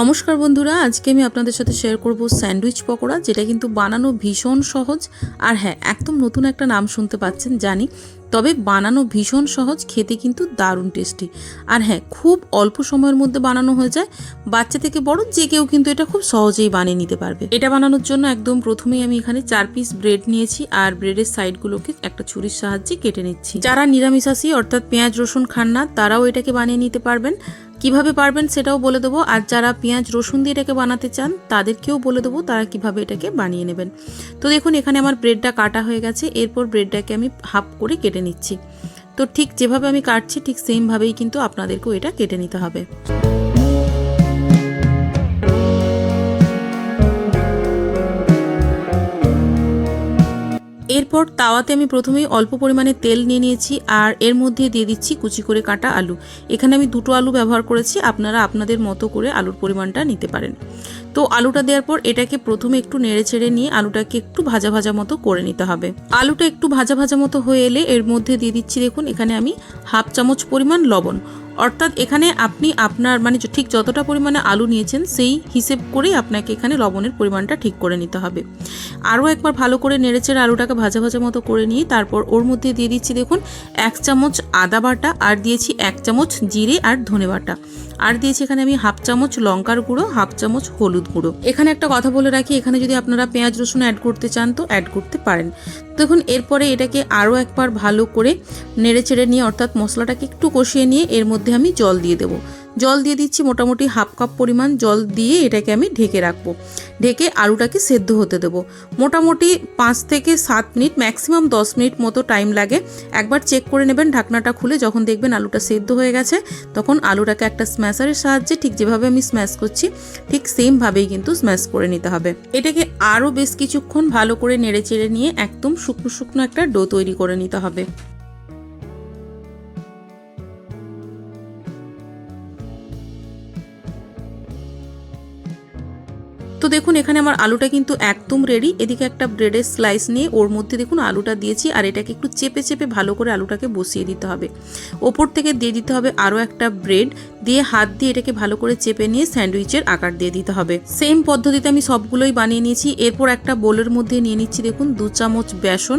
নমস্কার বন্ধুরা, আজকে আমি আপনাদের সাথে শেয়ার করব স্যান্ডউইচ পকোড়া, যেটা কিন্তু বানানো ভীষণ সহজ আর হ্যাঁ একদম নতুন একটা নাম শুনতে পাচ্ছেন, জানি। তবে বানানো ভীষণ সহজ, খেতে কিন্তু দারুণ টেস্টি আর হ্যাঁ খুব অল্প সময়ের মধ্যে বানানো হয়ে যায়। বাচ্চা থেকে বড় যে কেউ কিন্তু এটা খুব সহজেই বানিয়ে নিতে পারবে। এটা বানানোর জন্য একদম প্রথমেই আমি এখানে চার পিস ব্রেড নিয়েছি আর ব্রেডের সাইডগুলোকে একটা ছুরির সাহায্যে কেটে নিচ্ছি। যারা নিরামিষাশী, অর্থাৎ পেঁয়াজ, রসুন খান না, তারাও এটাকে বানিয়ে নিতে পারবেন। কীভাবে পারবেন সেটাও বলে দেবো। আর যারা পেঁয়াজ, রসুন দিয়ে এটাকে বানাতে চান, তাদেরকেও বলে দেবো তারা কীভাবে এটাকে বানিয়ে নেবেন। তো দেখুন, এখানে আমার ব্রেডটা কাটা হয়ে গেছে। এরপর ব্রেডটাকে আমি হাফ করে কেটে নিচ্ছি। তো ঠিক যেভাবে আমি কাটছি, ঠিক সেমভাবেই কিন্তু আপনাদেরকেও এটা কেটে নিতে হবে। এরপর তাওয়াতে আমি প্রথমেই অল্প পরিমাণে তেল নিয়ে নিয়েছি আর এর মধ্যে দিয়ে দিচ্ছি কুচি করে কাটা আলু। এখানে আমি দুটো আলু ব্যবহার করেছি, আপনারা আপনাদের মতো করে আলুর পরিমাণটা নিতে পারেন। তো আলুটা দেওয়ার পর এটাকে প্রথমে একটু নেড়ে ছেড়ে নিয়ে আলুটাকে একটু ভাজা ভাজা মতো করে নিতে হবে। আলুটা একটু ভাজা ভাজা মতো হয়ে এলে এর মধ্যে দিয়ে দিচ্ছি দেখুন, এখানে আমি হাফ চামচ পরিমাণ লবণ। অর্থাৎ এখানে আপনি আপনার মানে ঠিক যতটা পরিমাণে আলু নিয়েছেন সেই হিসেব করেই আপনাকে এখানে লবণের পরিমাণটা ঠিক করে নিতে হবে। আরও একবার ভালো করে নেড়েচেড়ে আলুটাকে ভাজা ভাজা মতো করে নিয়ে তারপর ওর মধ্যে দিয়ে দিচ্ছি দেখুন, এক চামচ আদা বাটা আর দিয়েছি এক চামচ জিরে আর ধনে বাটা। আর দিয়েছি এখানে আমি হাফ চামচ লঙ্কার গুঁড়ো, হাফ চামচ হলুদ গুঁড়ো। এখানে একটা কথা বলে রাখি, এখানে যদি আপনারা পেঁয়াজ রসুন অ্যাড করতে চান তো অ্যাড করতে পারেন। দেখুন, এরপরে এটাকে আরও একবার ভালো করে নেড়ে চেড়ে নিয়ে, অর্থাৎ মশলাটাকে একটু কষিয়ে নিয়ে এর মধ্যে আমি জল দিয়ে দেবো। জল দিয়ে দিচ্ছি মোটামুটি হাফ কাপ পরিমাণ জল দিয়ে এটাকে আমি ঢেকে রাখব। ঢেকে আলুটাকে সেদ্ধ হতে দেবো। মোটামুটি পাঁচ থেকে সাত মিনিট ম্যাক্সিমাম দশ মিনিট মতো টাইম লাগে। একবার চেক করে নেবেন, ঢাকনাটা খুলে যখন দেখবেন আলুটা সেদ্ধ হয়ে গেছে, তখন আলুটাকে একটা স্ম্যাশারের সাহায্যে ঠিক যেভাবে আমি স্ম্যাশ করছি, ঠিক সেমভাবেই কিন্তু স্ম্যাশ করে নিতে হবে। এটাকে আরও বেশ কিছুক্ষণ ভালো করে নেড়ে চেড়ে নিয়ে একদম শুকনো শুকনো একটা ডো তৈরি করে নিতে হবে। তো দেখুন, এখানে আমার আলুটা কিন্তু একদম রেডি এদিকে একটা ব্রেডের স্লাইস নিয়ে ওর মধ্যে দেখুন আলুটা দিয়েছি আর এটাকে একটু চেপে চেপে ভালো করে আলুটাকে বসিয়ে দিতে হবে। ওপর থেকে দিয়ে দিতে হবে আরও একটা ব্রেড দিয়ে হাত দিয়ে এটাকে ভালো করে চেপে নিয়ে স্যান্ডউইচের আকার দিয়ে দিতে হবে। সেম পদ্ধতিতে আমি সবগুলোই বানিয়ে নিয়েছি। এরপর একটা বোলের মধ্যে নিয়ে নিচ্ছি দেখুন দু চামচ বেসন।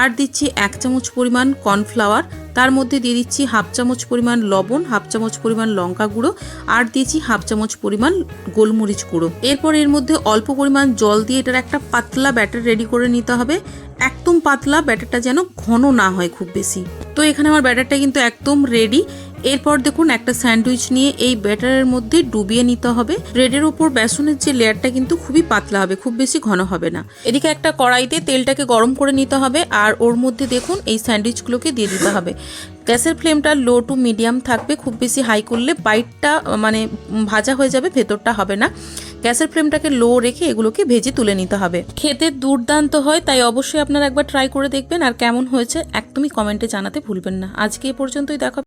আর দিচ্ছি এক চামচ পরিমাণ কর্নফ্লাওয়ার তার মধ্যে দিয়ে দিচ্ছি হাফ চামচ পরিমাণ লবণ, হাফ চামচ পরিমাণ লঙ্কা গুঁড়ো। আর দিয়েছি হাফ চামচ পরিমাণ গোলমরিচ গুঁড়ো। এরপর এর মধ্যে অল্প পরিমাণ জল দিয়ে এটার একটা পাতলা ব্যাটার রেডি করে নিতে হবে। একদম পাতলা ব্যাটারটা যেন ঘন না হয় খুব বেশি। তো এখানে আমার ব্যাটারটা কিন্তু একদম রেডি এরপর দেখুন একটা স্যান্ডউইচ নিয়ে এই ব্যাটারের মধ্যে ডুবিয়ে নিতে হবে। ব্রেডের উপর বেসনের যে লেয়ারটা কিন্তু খুবই পাতলা হবে, খুব বেশি ঘন হবে না। এদিকে একটা কড়াইতে তেলটাকে গরম করে নিতে হবে আর ওর মধ্যে দেখুন এই স্যান্ডউইচগুলোকে দিয়ে দিতে হবে। গ্যাসের ফ্লেমটা লো টু মিডিয়াম থাকবে, খুব বেশি হাই করলে বাইটটা মানে ভাজা হয়ে যাবে, ভেতরটা হবে না। গ্যাসের ফ্লেমটাকে লো রেখে এগুলোকে ভেজে তুলে নিতে হবে। খেতে দুর্দান্ত হয়, তাই অবশ্যই আপনারা একবার ট্রাই করে দেখবেন। আর কেমন হয়েছে একদমই কমেন্টে জানাতে ভুলবেন না। আজকে এ পর্যন্তই, দেখা